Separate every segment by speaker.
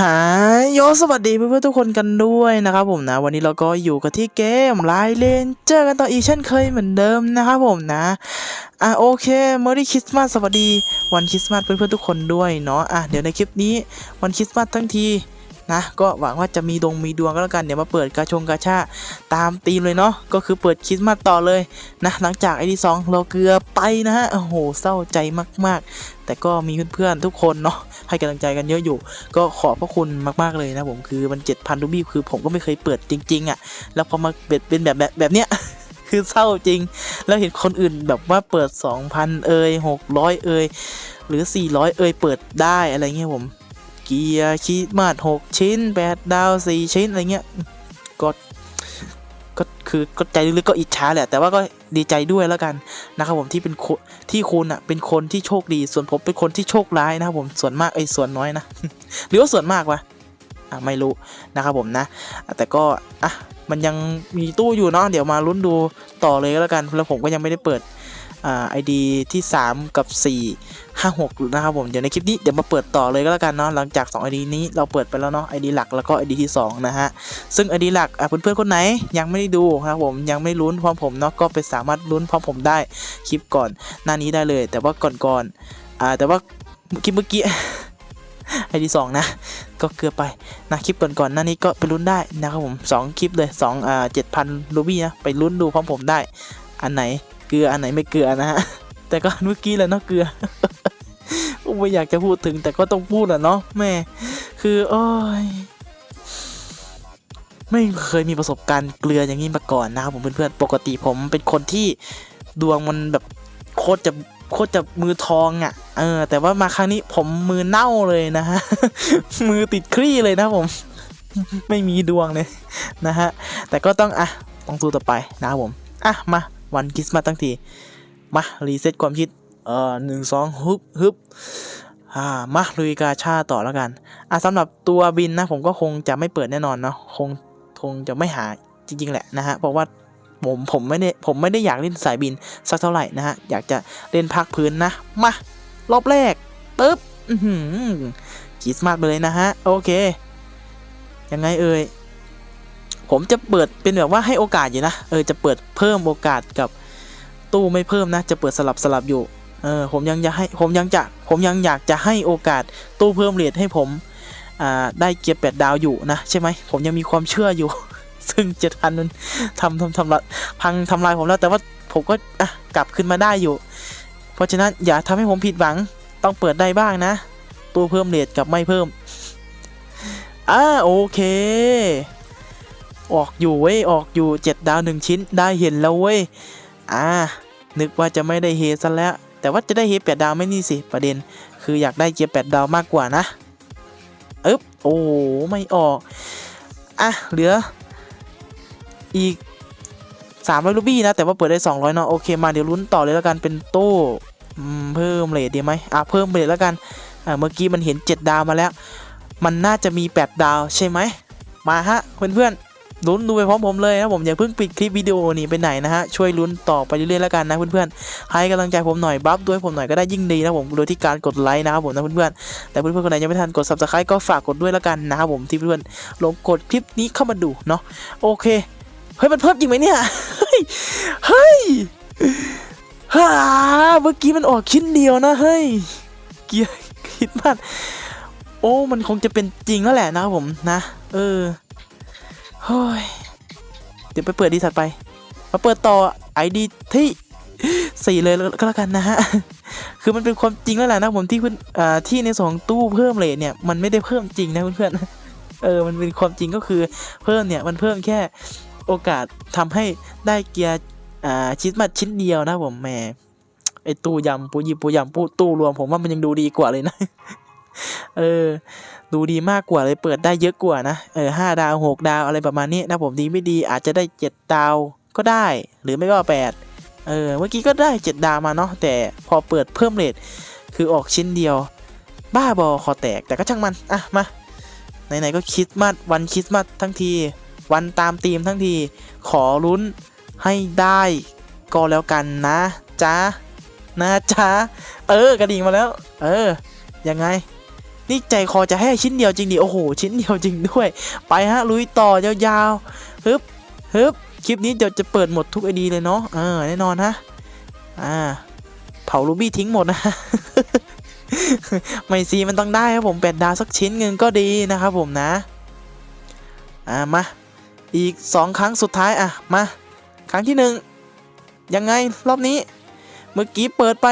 Speaker 1: หายโยสวัสดีเพื่อนๆทุกคนกันด้วยนะครับผมนะ วันนี้เราก็อยู่กันที่เกมไลเลนเจอกันต่ออีกเช่นเคยเหมือนเดิมนะครับผมนะอะโอเคเมอรี่คริสต์มาสสวัสดีวันคริสต์มาสเพื่อนๆทุกคนด้วยเนาะอะเดี๋ยวในคลิปนี้วันคริสต์มาสทั้งที นะก็หวังว่าจะมีดวงมีดวงก็แล้วกันเดี๋ยวมาเปิดกาชงกาชาตามธีมเลยเนาะก็คือเปิดคริสต์มาสต่อเลยนะหลังจากไอดีสองเราเกือไปนะฮะโอ้โหเศร้าใจมากๆ แต่ก็มีเพื่อนๆทุกคนเนาะให้กำลังใจกันเยอะอยู่ ก็ขอบพระคุณมากๆเลยนะผมคือมันเจ็ดพันรูบี้คือผมก็ไม่เคยเปิดจริง ๆอะ่ะแล้วพอมาเป็นเป็นแบบแบบแบบเนี้ยคือเศร้าจริง แล้วเห็นคนอื่นแบบว่าเปิด 2,000 เอ่ย600 เอ่ยหรือ 400 เอ่ยเปิดได้อะไรเงี้ยผม เกียร์คีมาด6ชิ้น8ดาว4ชิ้น อะไรเงี้ยก็ก็คือก็ใจลึกๆก็อิจฉาแหละ แต่ว่าก็ดีใจด้วยแล้วกันนะครับผมที่เป็นที่คุณอะเป็นคนที่โชคดี ส่วนผมเป็นคนที่โชคร้ายนะครับผมส่วนมากไอ้ส่วนน้อยนะหรือว่าส่วนมากวะอะไม่รู้นะครับผมนะ แต่ก็อะมันยังมีตู้อยู่เนาะเดี๋ยวมาลุ้นดูต่อเลยแล้วกันแล้วผมก็ยังไม่ได้เปิด ไอดีที่ 3 กับ 4 5 6 นะครับผมเดี๋ยวในคลิปนี้เดี๋ยวมาเปิดต่อเลยก็แล้วกันเนาะหลังจาก2 ID นี้เราเปิดไปแล้วเนาะ ID หลักแล้วก็ ID ที่ 2 นะฮะ ซึ่ง ID หลักอะเพื่อนๆคนไหนยังไม่ได้ดูนะครับผมยังไม่ลุ้นพร้อมผมเนาะก็ไปสามารถลุ้นพร้อมผมได้คลิปก่อนหน้านี้ได้เลย แต่ว่าก่อนๆอ่าแต่ว่าคลิปเมื่อกี้ไอดีสองนะ ก็เกือบไปนะคลิปก่อนๆหน้านี้ก็ไปลุ้นได้นะครับผมสองคลิปเลยสองอ่าเจ็ดพันรูบี้นะ ไปลุ้นดูพร้อมผมได้ อันไหน เกลืออันไหนไม่เกลือนะฮะแต่ก็เมื่อกี้แหละเนาะเกลือไม่อยากจะพูดถึงแต่ก็ต้องพูดอะเนาะแม่ คือโอ้ยไม่เคยมีประสบการณ์เกลืออย่างนี้มาก่อนนะครับผมเพื่อนๆปกติผมเป็นคนที่ดวงมันแบบโคตรจะโคตรจะมือทองอะ เออ แต่ว่ามาครั้งนี้ผมมือเน่าเลยนะฮะ มือติดคลี่เลยนะผม ไม่มีดวงเลยนะฮะ แต่ก็ต้องอะ ต้องสู้ต่อไปนะครับผม อะ มา วันคริสต์มาสทั้งที มารีเซ็ตความคิด เออหนึ่งสองฮึบฮึบอ่ามาลุยกาชาต่อแล้วกัน อะสำหรับตัวบินนะผมก็คงจะไม่เปิดแน่นอนเนาะคงคงจะไม่หาจริง ๆ แหละนะฮะเพราะว่าผมผมไม่ได้ผมไม่ได้อยากเล่นสายบินสักเท่าไหร่นะฮะอยากจะเล่นภาคพื้นนะ มารอบแรกปึ๊บคริสต์มาสไปเลยนะฮะ โอเค ยังไงเอ่ย ผมจะเปิดเป็นแบบว่าให้โอกาสอยู่นะเออจะเปิดเพิ่มโอกาสกับตู้ไม่เพิ่มนะ จะเปิดสลับสลับอยู่เออผมยังจะให้ผมยังจะผมยังอยากจะให้โอกาสตู้เพิ่มเรทให้ผมอ่าได้เกียร์แปดดาวอยู่นะใช่ไหมผมยังมีความเชื่ออยู่ ซึ่งเจ็ดพันมันทำทำทำละพังทำลายผมแล้วแต่ว่าผมก็อะกลับขึ้นมาได้อยู่ เพราะฉะนั้นอย่าทำให้ผมผิดหวังต้องเปิดได้บ้างนะตู้เพิ่มเรทกับไม่เพิ่มอ่าโอเค ออกอยู่เว้ยออกอยู่เจ็ดดาวหนึ่งชิ้นได้เห็นแล้วเว้ยอ่านึกว่าจะไม่ได้เฮซะแล้ว แต่ว่าจะได้เฮแปดดาวไม่นี่สิประเด็น คืออยากได้เกียร์แปดดาวมากกว่านะอึ๊บโอ้ไม่ออกอะเหลืออีกสามร้อยรูบี้นะ แต่ว่าเปิดได้สองร้อยเนาะโอเคมาเดี๋ยวลุ้นต่อเลยแล้วกันเป็นตู้เพิ่มเลทดีไหมอะเพิ่มเลทแล้วกันอ่าเมื่อกี้มันเห็นเจ็ดดาวมาแล้ว มันน่าจะมีแปดดาวใช่ไหมมาฮะเพื่อนๆ ลุ้นดูไปพร้อมผมเลยนะผมอย่าเพิ่งปิดคลิปวิดีโอนี้ไปไหนนะฮะช่วยลุ้นต่อไปเรื่อยๆแล้วกันนะเพื่อนๆให้กำลังใจผมหน่อยบัฟด้วยผมหน่อยก็ได้ยิ่งดีนะผมโดยที่การกดไลค์นะครับผมนะเพื่อนๆแต่เพื่อนๆคนไหนยังไม่ทันกด subscribe ก็ฝากกดด้วยแล้วกันนะครับผมที่เพื่อนๆลงกดคลิปนี้เข้ามาดูเนาะโอเคเฮ้ยมันเพิ่มจริงไหมเนี่ยเฮ้ยเฮ้ยฮ่าเมื่อกี้มันออกชิ้นเดียวนะเฮ้ยเกียร์คิดมากโอ้มันคงจะเป็นจริงแล้วแหละนะครับผมนะ เออ เฮ้ยเดี๋ยวไปเปิดดีถัดไป มาเปิดต่อไอดีที่สี่เลยก็แล้วกันนะฮะ คือมันเป็นความจริงแล้วแหละนะผมที่เพื่อนอ่าที่ในสองตู้เพิ่มเลทเนี่ยมันไม่ได้เพิ่มจริงนะเพื่อนๆเออ มันเป็นความจริงก็คือเพิ่มเนี่ยมันเพิ่มแค่โอกาสทำให้ได้เกียร์อ่าชิ้นมาชิ้นเดียวนะผมแหมไอตู้ยำปูยิปูยำปูตู้รวมผมว่ามันยังดูดีกว่าเลยนะ เออ ดูดีมากกว่าเลยเปิดได้เยอะกว่านะ เออห้าดาวหกดาวอะไรประมาณนี้นะผมดีไม่ดีอาจจะได้เจ็ดดาวก็ได้ หรือไม่ก็แปดเออ เมื่อกี้ก็ได้เจ็ดดาวมาเนาะ แต่พอเปิดเพิ่มเรทคือออกชิ้นเดียว บ้าบอคอแตก แต่ก็ช่างมัน อะ มา ไหนๆก็คริสต์มาสวันคริสต์มาสทั้งที วันตามธีมทั้งที ขอลุ้นให้ได้ก็แล้วกันนะจ๊ะนะจ๊ะเออกระดิ่งมาแล้ว เออ ยังไง นี่ใจคอจะให้ชิ้นเดียวจริงดิโอ้โห ชิ้นเดียวจริงด้วย ไปฮะลุยต่อยาวๆฮึบฮึบคลิปนี้เดี๋ยวจะเปิดหมดทุกไอดีเลยเนาะเออแน่นอนฮะอ่าเผาลูบี้ทิ้งหมดนะไม่ซีมันต้องได้ครับผมแปดดาวสักชิ้นเงินก็ดีนะครับผมนะอ่ามาอีกสองครั้งสุดท้ายอะมาครั้งที่หนึ่งยังไงรอบนี้ เมื่อกี้เปิดไป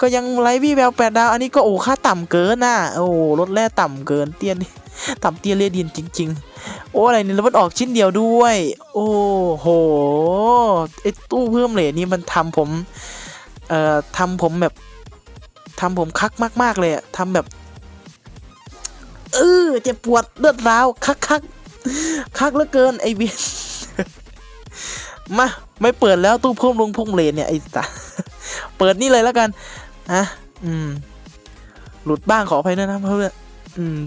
Speaker 1: ก็ยังไร้วี่แววแปดดาว อันนี้ก็โอ้ค่าต่ำเกินน่ะ โอ้รถแร่ต่ำเกินเตี้ยนต่ำเตี้ยเลียดินจริง ๆ โอ้อะไรเนี่ยแล้วมันออกชิ้นเดียวด้วย โอ้โหไอตู้เพิ่มเหรียญนี่มันทำผม เอ่อทำผมแบบทำผมคักมาก ๆ เลยอะทำแบบเออเจ็บปวดเลือดร้าวคักคักคักเหลือเกินไอเวียนมา ไม่เปิดแล้วตู้เพิ่มลงพุ่มเลนเนี่ยไอ้ตาเปิดนี่เลยแล้วกัน ฮะ อืม หลุดบ้างขออภัยด้วยนะเพื่อนอืม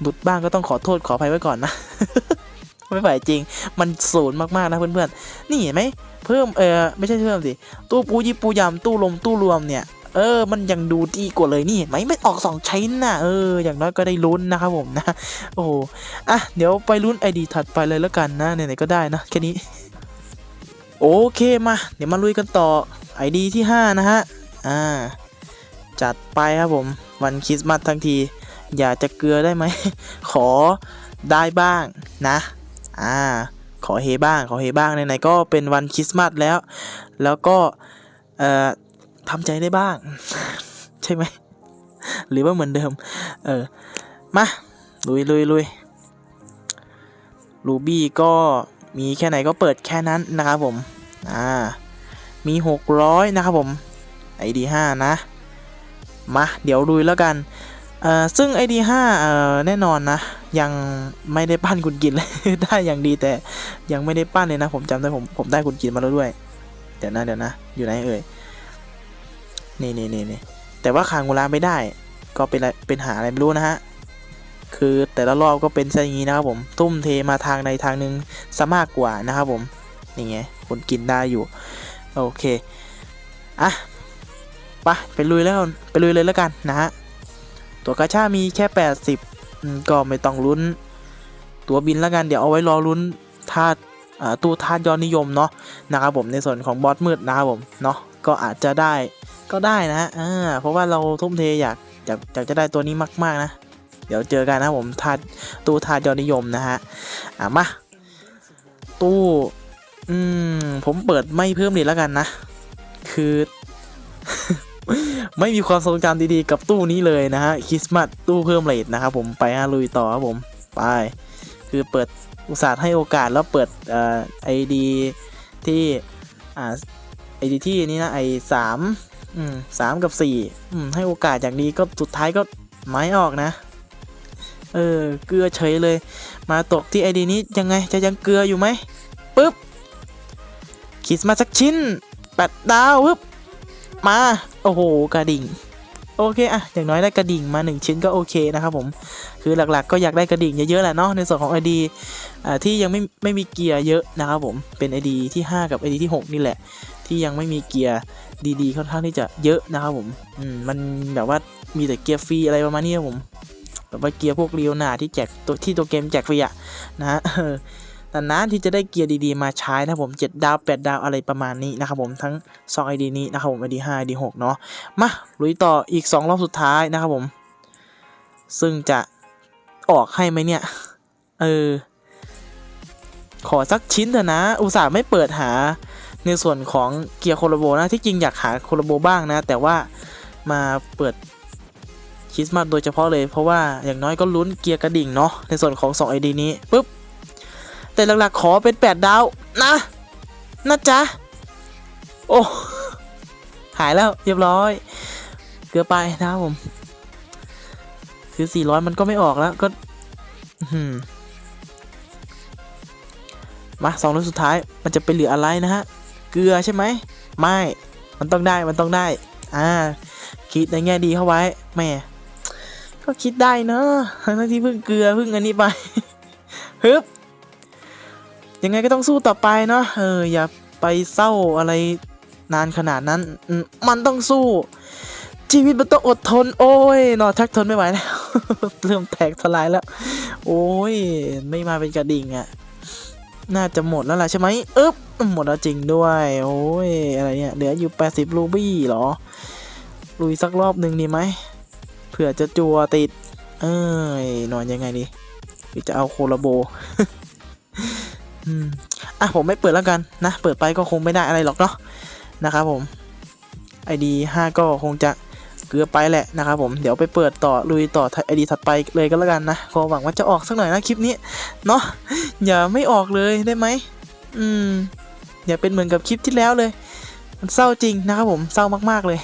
Speaker 1: หลุดบ้างก็ต้องขอโทษขออภัยไว้ก่อนนะ ไม่ไหวจริง มันศูนย์มากๆนะเพื่อนๆ นี่เห็นไหม เพิ่ม เออไม่ใช่เพิ่มสิ ตู้ปูยิปูยำตู้ลมตู้รวมเนี่ย เออ มันยังดูดีกว่าเลยนี่ไหมไม่ออกสองชิ้นน่ะเออ อย่างน้อยก็ได้ลุ้นนะครับผมนะ โอ้โหอะ เดี๋ยวไปลุ้นไอดีถัดไปเลยแล้วกันนะไหนๆก็ได้นะแค่นี้ โอเคมา เดี๋ยวมาลุยกันต่อไอดีที่ 5 นะฮะ อ่า จัดไปครับผม วันคริสต์มาสทั้งที อยากจะเกลือได้ไหม ขอได้บ้างนะ อ่า ขอเฮบ้าง ขอเฮบ้างไหนๆก็เป็นวันคริสต์มาสแล้ว แล้วก็ เอ่อทำใจได้บ้าง ใช่ไหม หรือว่าเหมือนเดิม เออ มา ลุยลุยลุยรูบี้ก็มีแค่ไหนก็เปิดแค่นั้นนะครับผม อ่า มี 600 นะครับผม ID 5นะ มาเดี๋ยวลุยแล้วกันซึ่ง ID 5 แน่นอนนะ ยังไม่ได้ปั้นคุณกินเลยได้อย่างดีแต่ยังไม่ได้ปั้นเลยนะ ผมจำได้ผมผมได้คุณกินมาแล้วด้วย เดี๋ยวนะเดี๋ยวนะ อยู่ไหนเอ่ยนี่นี่นี่นี่แต่ว่าคางงูลาไม่ได้ ก็เป็นอะไรเป็นหาอะไรไม่รู้นะฮะ คือแต่ละรอบก็เป็นซะอย่างนี้นะครับผม ทุ่มเทมาทางใดทางหนึ่งซะมากกว่านะครับผม นี่ไงคนกินได้อยู่ โอเค อะ ไปไปลุยแล้วไปลุยเลยแล้วกันนะฮะตัวกาชามีแค่ 80 ก็ไม่ต้องลุ้น ตัวบินแล้วกันเดี๋ยวเอาไว้รอลุ้นธาตุอ่าตู้ธาตุยอดนิยมเนาะนะครับผมในส่วนของบอสมืดนะครับผมเนาะก็อาจจะได้ก็ได้นะฮะอ่าเพราะว่าเราทุ่มเทอยากอยากอยากจะได้ตัวนี้มาก ๆ นะ เดี๋ยวเจอกันนะผมธาตุตู้ธาตุยอดนิยมนะฮะอะมาตู้อืมผมเปิดไม่เพิ่มเลยแล้วกันนะ คือ ไม่มีความทรงจำดีๆกับตู้นี้เลยนะฮะคริสต์มาสตู้เพิ่มเลทนะครับผมไปฮะลุยต่อครับผมไปคือเปิดอุตส่าห์ให้โอกาสแล้วเปิดเอ่อไอดีที่อ่าไอดีที่นี่นะไอสามสามกับสี่ให้โอกาสอย่างดีก็สุดท้ายก็ไม้ออกนะ เออเกลือเฉยเลย มาตกที่ไอดีนี้ยังไงจะยังเกลืออยู่ไหมปึ๊บคิดมาสักชิ้นแปดดาวปึ๊บ มา โอ้โห กระดิ่ง โอเคอะอย่างน้อยได้กระดิ่งมาหนึ่งชิ้นก็โอเคนะครับผม คือหลักๆ ก็อยากได้กระดิ่งเยอะๆแหละเนาะ ในส่วนของ ID อ่าที่ยังไม่ไม่มีเกียร์เยอะนะครับผม เป็น ID ที่ 5 กับ ID ที่ 6 นี่แหละ ที่ยังไม่มีเกียร์ดีๆค่อนข้างที่จะเยอะนะครับผม อืม มันแบบว่ามีแต่เกียร์ฟรีอะไรประมาณนี้ครับผม แบบว่าเกียร์พวกเรียวนาที่แจกตัวที่ตัวเกมแจกฟรีอะนะฮะ นานที่จะได้เกียร์ดีๆมาใช้นะผม 7 ดาว 8 ดาวอะไรประมาณนี้นะครับผมทั้ง2 ID นี้นะครับผม ID 5 ID 6 เนาะมาลุยต่ออีก 2 รอบสุดท้ายนะครับผม ซึ่งจะออกให้ไหมเนี่ย เออ ขอสักชิ้นเถอะนะ อุตส่าห์ไม่เปิดหาในส่วนของเกียร์โคโลโบนะที่จริงอยากหาโคโลโบบ้างนะ แต่ว่ามาเปิดคริสต์มาสโดยเฉพาะเลยเพราะว่าอย่างน้อยก็ลุ้นเกียร์กระดิ่งเนาะในส่วนของ 2 ID นี้ปุ๊บ แต่หลักๆขอเป็น 8 ดาว นะนะจ๊ะ โอ้ หายแล้วเรียบร้อย เกือไปนะครับผมคือ400 มันก็ไม่ออกแล้วก็มาสองรอบสุดท้ายมันจะไปเหลืออะไรนะฮะ เกลือใช่ไหม ไม่ มันต้องได้มันต้องได้ อ่า คิดในแง่ดีเข้าไว้แม่ก็คิดได้เนอะทั้งที่เพิ่งเกลือเพิ่งอันนี้ไปฮึบ ยังไงก็ต้องสู้ต่อไปเนาะเอออย่าไปเศร้าอะไรนานขนาดนั้น มันต้องสู้ ชีวิตมันต้องอดทน โอ้ยนอนทักทนไม่ไหวแล้วเริ่มแตกทลายแล้ว โอ้ย ไม่มาเป็นกระดิ่งอะ่ะ น่าจะหมดแล้วล่ะใช่ไหมเอ๊บหมดแล้วจริงด้วย โอ้ย อะไรเนี่ย เหลืออยู่ 80 รูบี้หรอ ลุยสักรอบหนึ่งดีไหมเผื่อจะจัวติด เอ้ย นอนยังไงดีจะเอาโคลาโบ อืมอะผมไม่เปิดแล้วกันนะ เปิดไปก็คงไม่ได้อะไรหรอกเนาะนะครับผม ID 5 ก็คงจะเกือบไปแหละนะครับผมเดี๋ยวไปเปิดต่อลุยต่อ ID ถัดไปเลยก็แล้วกันนะก็หวังว่าจะออกสักหน่อยนะคลิปนี้เนาะอย่าไม่ออกเลยได้ไหมอืมอย่าเป็นเหมือนกับคลิปที่แล้วเลย มันเศร้าจริงนะครับผมเศร้ามากๆเลย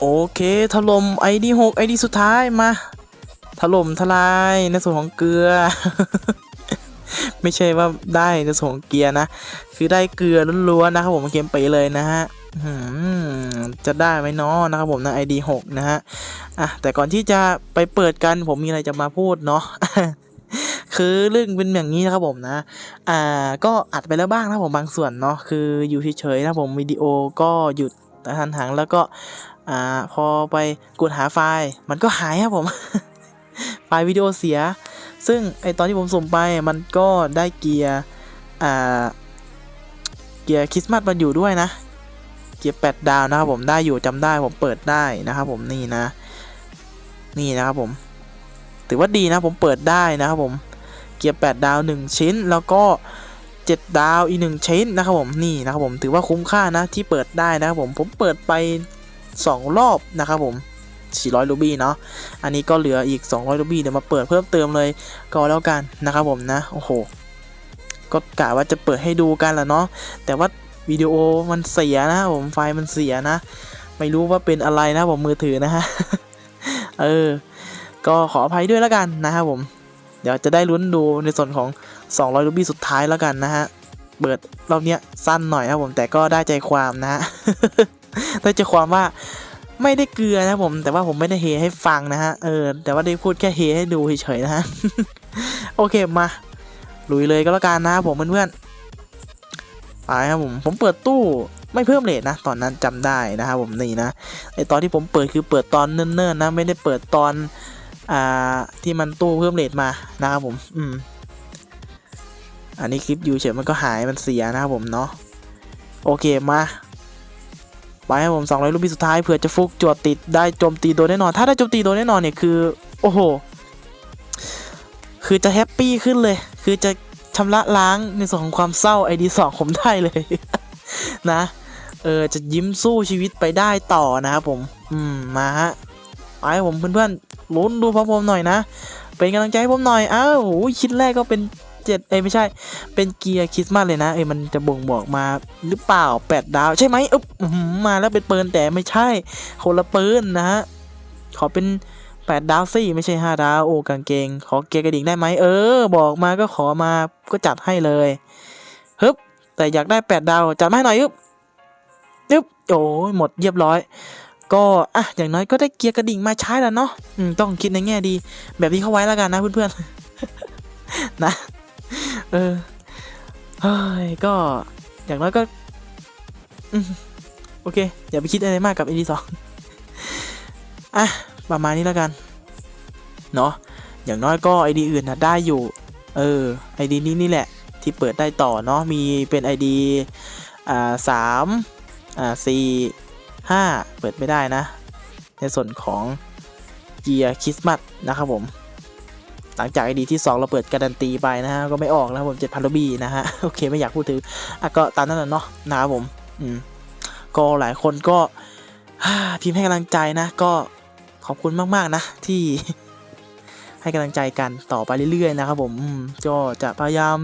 Speaker 1: โอเคถล่ม ID 6 ID สุดท้ายมาถล่มทลายในส่วนของเกลือ ไม่ใช่ว่าได้ในส่วนของเกียร์นะ คือได้เกลือล้วนๆนะครับผมเกมไปเลยนะฮะจะได้ไหมเนาะนะครับผมนะ ID 6 นะฮะอะแต่ก่อนที่จะไปเปิดกันผมมีอะไรจะมาพูดเนาะคือเรื่องเป็นอย่างนี้นะครับผมนะ อ่า ก็อัดไปแล้วบ้างนะครับผมบางส่วนเนาะ คืออยู่เฉยๆนะครับผมวิดีโอก็หยุดกระทันหันแล้วก็ อ่า พอไปกดหาไฟล์ มันก็หายครับผม ไฟล์วิดีโอเสีย ซึ่งไอตอนที่ผมส่งไปมันก็ได้เกียร์อ่าเกียร์คริสต์มาสมาอยู่ด้วยนะ เกียร์แปดดาวนะครับผมได้อยู่จำได้ผมเปิดได้นะครับผมนี่นะ นี่นะครับผมถือว่าดีนะผมเปิดได้นะครับผมเกียร์แปดดาวหนึ่งชิ้นแล้วก็เจ็ดดาวอีกหนึ่งชิ้นนะครับผมนี่นะครับผมถือว่าคุ้มค่านะที่เปิดได้นะครับผมผมเปิดไปสองรอบนะครับผม 400รูบี้เนาะอันนี้ก็เหลืออีก 200รูบี้เดี๋ยวมาเปิดเพิ่มเติมเลยก็แล้วกันนะครับผมนะโอ้โหก็กะว่าจะเปิดให้ดูกันแหละเนาะแต่ว่าวิดีโอมันเสียนะผมไฟล์มันเสียนะ ไม่รู้ว่าเป็นอะไรนะผมมือถือนะฮะเออก็ขออภัยด้วยแล้วกันนะครับผม เดี๋ยวจะได้ลุ้นดูในส่วนของ 200รูบี้สุดท้ายแล้วกันนะฮะเปิดรอบเนี้ยสั้นหน่อยนะครับผมแต่ก็ได้ใจความนะฮะได้ใจความว่า ไม่ได้เกลือนะผม แต่ว่าผมไม่ได้เฮให้ฟังนะฮะ เออ แต่ว่าได้พูดแค่เฮให้ดูเฉยๆนะฮะ โอเคมา ลุยเลยก็แล้วกันนะครับผมเพื่อนๆไปครับผม ผมเปิดตู้ไม่เพิ่มเลทนะ ตอนนั้นจำได้นะครับผมนี่นะไอตอนที่ผมเปิดคือเปิดตอนเนิ่นๆนะ ไม่ได้เปิดตอน อ่า ที่มันตู้เพิ่มเลทมานะครับผม อืม อันนี้คลิปอยู่เฉยมันก็หายมันเสียนะครับผมเนาะ โอเคมา ไปให้ผม200รูปปีสุดท้ายเผื่อจะฟุกจวดติดได้โจมตีโดนแน่นอน ถ้าได้โจมตีโดนแน่นอนเนี่ยคือ โอ้โห คือจะแฮปปี้ขึ้นเลย คือจะชำระล้างในส่วนของความเศร้าไอดีสองผมได้เลย นะ เออจะยิ้มสู้ชีวิตไปได้ต่อนะครับผม อืมมาฮะไปให้ผมเพื่อนๆลุ้นดูพร้อมผมหน่อยนะ เป็นกำลังใจให้ผมหน่อย อ้าวโอ้ยชิ้นแรกก็เป็น เจ็ดเอ้ยไม่ใช่ เป็นเกียร์คริสต์มาสเลยนะเอ้ยมันจะบ่งบอกมาหรือเปล่าแปดดาวใช่ไหมอึ๊บมาแล้วเป็นปืนแต่ไม่ใช่คนละปืนนะฮะขอเป็นแปดดาวสิไม่ใช่ห้าดาวโอ้กางเกง ขอเกียร์กระดิ่งได้ไหมเออ บอกมาก็ขอมาก็จัดให้เลยฮึบแต่อยากได้แปดดาวจัดมาให้หน่อยฮึบฮึบโอ้หมดเรียบร้อยก็อะอย่างน้อยก็ได้เกียร์กระดิ่งมาใช้แล้วเนาะต้องคิดในแง่ดี แบบที่เข้าไว้แล้วกันนะเพื่อนๆนะ เออเฮ้ยก็อย่างน้อยก็โอเค อย่าไปคิดอะไรมากกับเอดีสองอะ ประมาณนี้แล้วกัน เนาะอย่างน้อยก็ไอดีอื่นนะได้อยู่ เออไอดีนี้นี่แหละ ที่เปิดได้ต่อเนาะมีเป็น ID อ่าสามอ่าสี่ห้าเปิดไม่ได้นะ ในส่วนของเกียร์คริสต์มาสนะครับผม หลังจาก ID ที่ 2 เราเปิดการันตีไปนะฮะ ก็ไม่ออกนะครับผม7,000ลบี้นะฮะ โอเคไม่อยากพูดถึงอะก็ตามนั้นเนาะนะครับผมอืมก็หลายคนก็พิมพ์ให้กำลังใจนะ ก็ขอบคุณมากๆนะ ที่ให้กำลังใจกันต่อไปเรื่อยๆนะครับผมก็จะพยายาม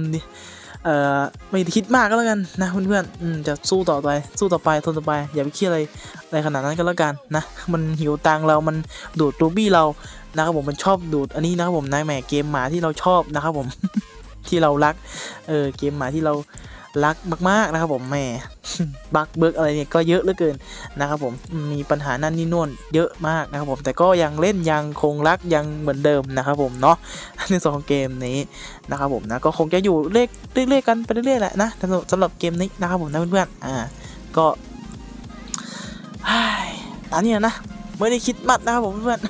Speaker 1: เอ่อไม่คิดมากก็แล้วกันนะเพื่อนๆอืมจะสู้ต่อไปสู้ต่อไปทนต่อไปอย่าไปเครียดอะไรอะไรขนาดนั้นก็แล้วกันนะ มันหิวตังเรามันดูดรูบี้เรา นะครับผมมันชอบดูดอันนี้นะครับผมนายแหมเกมหมาที่เราชอบนะครับผมที่เรารักเออเกมหมาที่เรารักมากๆนะครับผมแหมบักเบิกอะไรเนี่ยก็เยอะเหลือเกินนะครับผมมีปัญหานั่นนี่นู่นเยอะมากนะครับผมแต่ก็ยังเล่นยังคงรักยังเหมือนเดิมนะครับผมเนาะในส่วนของเกมนี้นะครับผมนะก็คงจะอยู่เลขเรื่อยๆกันไปเรื่อยๆแหละนะสำหรับสำหรับเกมนี้นะครับผมนะเพื่อนๆอ่าก็ตามนี้นะ ไม่ได้คิดมัดนะครับผมเพื่อน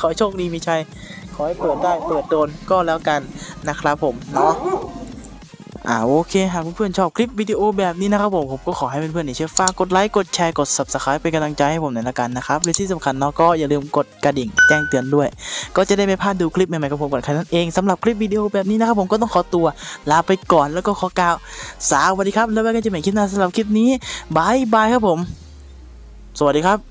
Speaker 1: ขอโชคดีมีชัย ขอให้เปิดได้เปิดโดนก็แล้วกันนะครับผมเนาะอ่าโอเคหากเพื่อนๆชอบคลิปวิดีโอแบบนี้นะครับผมผมก็ขอให้เพื่อนๆเนี่ยช่วยฝากกดไลค์กดแชร์กด subscribe เป็นกำลังใจให้ผมหน่อยละกันนะครับและที่สำคัญเนาะก็อย่าลืมกดกระดิ่งแจ้งเตือนด้วย ก็จะได้ไม่พลาดดูคลิปใหม่ๆของผมก่อนใครนั่นเองสำหรับคลิปวิดีโอแบบนี้นะครับผมก็ต้องขอตัวลาไปก่อนแล้วก็ขอกล่าวสวัสดีครับแล้วไว้กันจะใหม่คลิปหน้าสำหรับคลิปนี้บายบายครับผม สวัสดีครับ